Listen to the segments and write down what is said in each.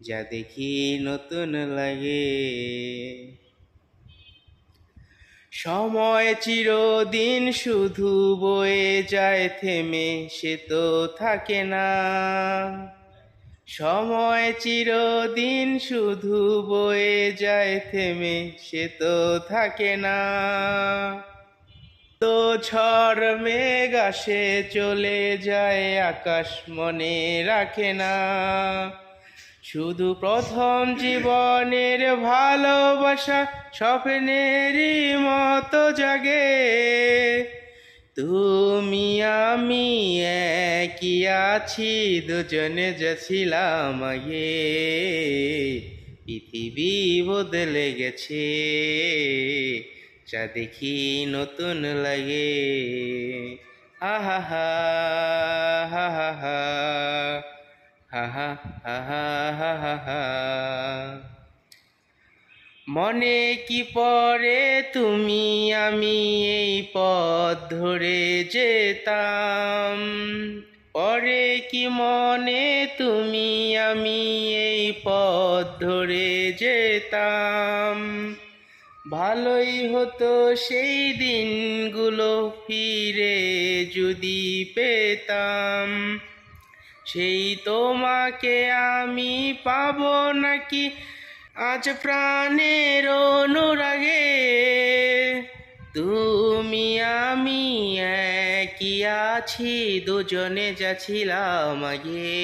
যা দেখি নতুন লাগে। সময় চিরদিন শুধু বয়ে যায়, থেমে সে তো থাকে না। সময় চিরদিন শুধু বয়ে যায়, থেমে সে তো থাকে না। তো ঝড় মেঘ আসে, চলে যায়, আকাশ মনে রাখে না। শুধু প্রথম জীবনের ভালোবাসা স্বপ্নেরই মতো জাগে। তুমি, আমি একই আছি, দুজনে যাচ্ছিলাম আগে। পৃথিবী বদলে গেছে, যা দেখি নতুন লাগে। আহা হা মনে কি পরে তুমি? আমি এই পথ ধরে যেতাম। পরে কি মনে তুমি? আমি এই পথ ধরে যেতাম। ভালোই হতো সেই দিনগুলো ফিরে যদি পেতাম। সেই তোমাকে আমি পাব নাকি আজ প্রাণের অনুরাগে? তুমি, আমি একই আছি, দুজনে যাচ্ছিলাম আগে।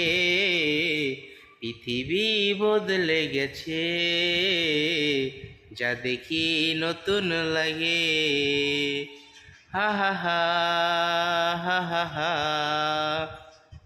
পৃথিবী বদলে গেছে, যা দেখি নতুন লাগে। হা হা হা হা হা হা।